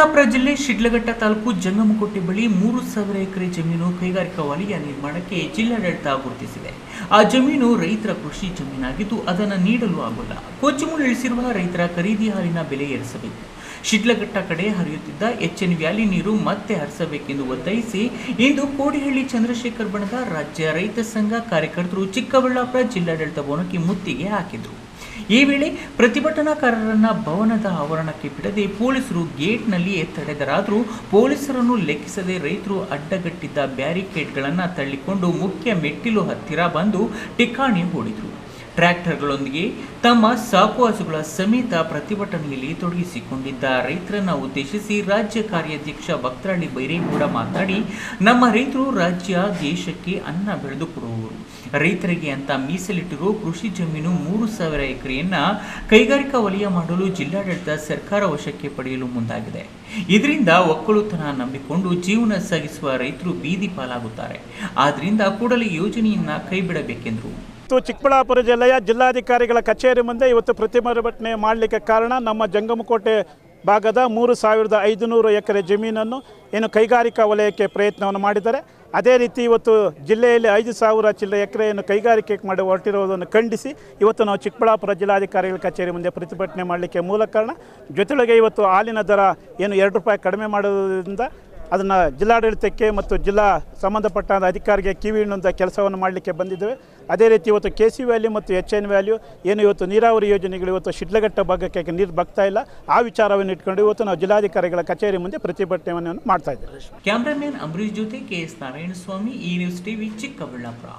ಶಿಡ್ಲಘಟ್ಟ ತಾಲೂಕು ಜಂಗಮಕೋಟೆ ಬಳಿ ಮೂರು ಸಾವಿರ ಎಕರೆ ಜಮೀನು ಕೈಗಾರಿಕಾ ವಲಯ ನಿರ್ಮಾಣಕ್ಕೆ ಜಿಲ್ಲಾಡಳಿತ ಗುರುತಿಸಿದೆ. ಆ ಜಮೀನು ರೈತರ ಕೃಷಿ ಜಮೀನಾಗಿದ್ದು ಅದನ್ನು ನೀಡಲು ಆಗೋಲ್ಲ. ಕೊಚ್ಚುಮುಳು ಇಳಿಸಿರುವ ರೈತರ ಖರೀದಿ ಹಾಲಿನ ಬೆಲೆ ಏರಿಸಬೇಕು. ಶಿಡ್ಲಘಟ್ಟ ಕಡೆ ಹರಿಯುತ್ತಿದ್ದ ಎಚ್ಎನ್ ವ್ಯಾಲಿ ನೀರು ಮತ್ತೆ ಹರಿಸಬೇಕೆಂದು ಒತ್ತಾಯಿಸಿ ಇಂದು ಕೋಡಿಹಳ್ಳಿ ಚಂದ್ರಶೇಖರ್ ಬಣದ ರಾಜ್ಯ ರೈತ ಸಂಘ ಕಾರ್ಯಕರ್ತರು ಚಿಕ್ಕಬಳ್ಳಾಪುರ ಜಿಲ್ಲಾಡಳಿತ ಭವನಕ್ಕೆ ಮುತ್ತಿಗೆ ಹಾಕಿದರು. ಈ ವೇಳೆ ಪ್ರತಿಭಟನಾಕಾರರನ್ನ ಭವನದ ಆವರಣಕ್ಕೆ ಬಿಡದೆ ಪೊಲೀಸರು ಗೇಟ್ನಲ್ಲಿಯೇ ತಡೆದರಾದರೂ ಪೊಲೀಸರನ್ನು ಲೆಕ್ಕಿಸದೆ ರೈತರು ಅಡ್ಡಗಟ್ಟಿದ್ದ ಬ್ಯಾರಿಕೇಡ್ಗಳನ್ನು ತಳ್ಳಿಕೊಂಡು ಮುಖ್ಯ ಮೆಟ್ಟಿಲು ಹತ್ತಿರ ಬಂದು ಟಿಕಾಣಿ ಹೂಡಿದರು. ಟ್ರ್ಯಾಕ್ಟರ್ಗಳೊಂದಿಗೆ ತಮ್ಮ ಸಾಕು ಹಸುಗಳ ಸಮೇತ ಪ್ರತಿಭಟನೆಯಲ್ಲಿ ತೊಡಗಿಸಿಕೊಂಡಿದ್ದ ರೈತರನ್ನು ಉದ್ದೇಶಿಸಿ ರಾಜ್ಯ ಕಾರ್ಯಾಧ್ಯಕ್ಷ ಭಕ್ತರಳ್ಳಿ ಬೈರೇಗೌಡ ಮಾತನಾಡಿ, ನಮ್ಮ ರೈತರು ರಾಜ್ಯ, ದೇಶಕ್ಕೆ ಅನ್ನ ಬೆಳೆದು ಕೊಡುವವರು. ರೈತರಿಗೆ ಅಂತ ಮೀಸಲಿಟ್ಟಿರುವ ಕೃಷಿ ಜಮೀನು ಮೂರು ಸಾವಿರ ಎಕರೆಯನ್ನ ಕೈಗಾರಿಕಾ ವಲಯ ಮಾಡಲು ಜಿಲ್ಲಾಡಳಿತ ಸರ್ಕಾರ ವಶಕ್ಕೆ ಪಡೆಯಲು ಮುಂದಾಗಿದೆ. ಇದರಿಂದ ಒಕ್ಕಲುತನ ನಂಬಿಕೊಂಡು ಜೀವನ ಸಾಗಿಸುವ ರೈತರು ಬೀದಿ ಪಾಲಾಗುತ್ತಾರೆ. ಆದ್ದರಿಂದ ಕೂಡಲೇ ಯೋಜನೆಯನ್ನ ಕೈಬಿಡಬೇಕೆಂದರು. ಇವತ್ತು ಚಿಕ್ಕಬಳ್ಳಾಪುರ ಜಿಲ್ಲೆಯ ಜಿಲ್ಲಾಧಿಕಾರಿಗಳ ಕಚೇರಿ ಮುಂದೆ ಇವತ್ತು ಪ್ರತಿಭಟನೆ ಮಾಡಲಿಕ್ಕೆ ಕಾರಣ ನಮ್ಮ ಜಂಗಮಕೋಟೆ ಭಾಗದ ಮೂರು ಸಾವಿರದ ಐದುನೂರು ಎಕರೆ ಜಮೀನನ್ನು ಏನು ಕೈಗಾರಿಕಾ ವಲಯಕ್ಕೆ ಪ್ರಯತ್ನವನ್ನು ಮಾಡಿದ್ದಾರೆ. ಅದೇ ರೀತಿ ಇವತ್ತು ಜಿಲ್ಲೆಯಲ್ಲಿ ಐದು ಸಾವಿರ ಚಿಲ್ಲರೆ ಎಕರೆಯನ್ನು ಕೈಗಾರಿಕೆ ಮಾಡಿ ಹೊರಟಿರುವುದನ್ನು ಖಂಡಿಸಿ ಇವತ್ತು ನಾವು ಚಿಕ್ಕಬಳ್ಳಾಪುರ ಜಿಲ್ಲಾಧಿಕಾರಿಗಳ ಕಚೇರಿ ಮುಂದೆ ಪ್ರತಿಭಟನೆ ಮಾಡಲಿಕ್ಕೆ ಮೂಲ ಕಾರಣ. ಜೊತೆಗೆ ಇವತ್ತು ಹಾಲಿನ ದರ ಏನು ಎರಡು ರೂಪಾಯಿ ಕಡಿಮೆ ಮಾಡೋದ್ರಿಂದ ಅದನ್ನು ಜಿಲ್ಲಾಡಳಿತಕ್ಕೆ ಮತ್ತು ಜಿಲ್ಲಾ ಸಂಬಂಧಪಟ್ಟ ಅಧಿಕಾರಿಗೆ ಕಿವಿ ಹಿಂಡುವಂಥ ಕೆಲಸವನ್ನು ಮಾಡಲಿಕ್ಕೆ ಬಂದಿದ್ದೇವೆ. ಅದೇ ರೀತಿ ಇವತ್ತು ಕೆ ಸಿ ವ್ಯಾಲ್ಯೂ ಮತ್ತು ಎಚ್ ಎನ್ ವ್ಯಾಲ್ಯೂ ಏನು ಇವತ್ತು ನೀರಾವರಿ ಯೋಜನೆಗಳು ಇವತ್ತು ಶಿಡ್ಲಘಟ್ಟ ಭಾಗಕ್ಕೆ ನೀರು ಬಗ್ತಾ ಇಲ್ಲ. ಆ ವಿಚಾರವನ್ನು ಇಟ್ಕೊಂಡು ಇವತ್ತು ನಾವು ಜಿಲ್ಲಾಧಿಕಾರಿಗಳ ಕಚೇರಿ ಮುಂದೆ ಪ್ರತಿಭಟನೆಯನ್ನು ಮಾಡ್ತಾ ಇದ್ದೇವೆ. ಕ್ಯಾಮ್ರಾಮನ್ ಅಂಬರೀಶ್ ಜೊತೆ ಕೆ ಎಸ್ ನಾರಾಯಣಸ್ವಾಮಿ ಈ ನ್ಯೂಸ್ ಟಿವಿ ಚಿಕ್ಕಬಳ್ಳಾಪುರ.